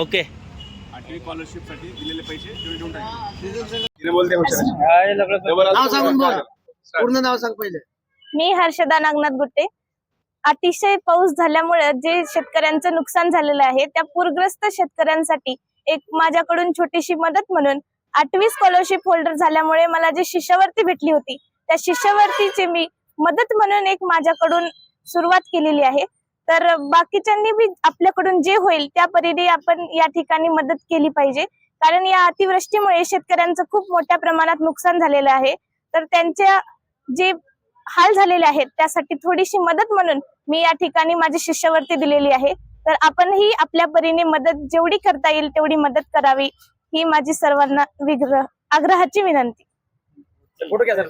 Okay. पूर्ण नाव सांग पहिले मी हर्षदा नागनाथ गुट्टे. अतिशय पाऊस झाल्यामुळे जे शेतकऱ्यांचं नुकसान झालेलं आहे त्या पूरग्रस्त शेतकऱ्यांसाठी एक माझ्याकडून छोटीशी मदत म्हणून आठवी स्कॉलरशिप होल्डर झाल्यामुळे मला जी शिष्यवृत्ती भेटली होती त्या शिष्यवृत्तीची मी मदत म्हणून एक माझ्याकडून सुरुवात केलेली आहे. तर बाकीच्यांनी बी आपल्याकडून जे होईल त्या परीने आपण या ठिकाणी मदत केली पाहिजे. कारण या अतिवृष्टीमुळे शेतकऱ्यांचं खूप मोठ्या प्रमाणात नुकसान झालेलं आहे. तर त्यांच्या जे हाल झालेले आहेत त्यासाठी थोडीशी मदत म्हणून मी या ठिकाणी माझी शिष्यवृत्ती दिलेली आहे. तर आपणही आपल्या परीने मदत जेवढी करता येईल तेवढी मदत करावी ही माझी सर्वांना विग्रह आग्रहाची विनंती.